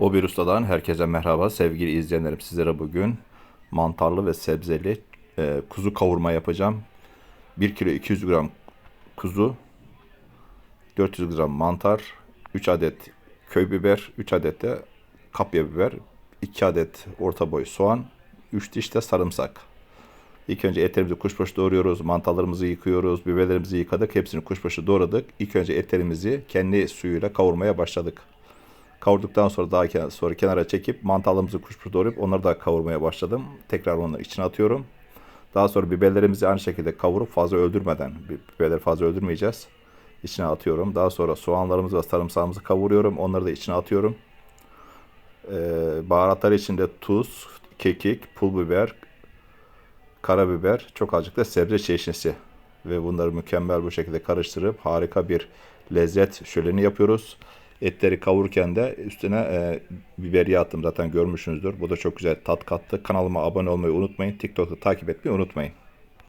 O bir ustadan herkese merhaba sevgili izleyenlerim. Sizlere bugün mantarlı ve sebzeli e, kuzu kavurma yapacağım. 1 kilo 200 gram kuzu, 400 gram mantar, 3 adet köy biber, 3 adet de kapya biber, 2 adet orta boy soğan, 3 diş de sarımsak. İlk önce etlerimizi kuşbaşı doğruyoruz, mantarlarımızı yıkıyoruz, biberlerimizi yıkadık, hepsini kuşbaşı doğradık. İlk önce etlerimizi kendi suyuyla kavurmaya başladık. Kavurduktan sonra daha ke- sonra kenara çekip mantarlarımızı kuşbaşı doğrayıp onları da kavurmaya başladım. Tekrar onları içine atıyorum. Daha sonra biberlerimizi aynı şekilde kavurup fazla öldürmeden, bi- biberleri fazla öldürmeyeceğiz. İçine atıyorum. Daha sonra soğanlarımızı ve sarımsağımızı kavuruyorum. Onları da içine atıyorum. Ee, baharatlar içinde tuz, kekik, pul biber, karabiber, çok azıcık da sebze çeşnisi. Ve bunları mükemmel bu şekilde karıştırıp harika bir lezzet şöleni yapıyoruz. Etleri kavururken de üstüne e, biberiye attım zaten görmüşsünüzdür. Bu da çok güzel tat kattı. Kanalıma abone olmayı unutmayın. TikTok'ta takip etmeyi unutmayın.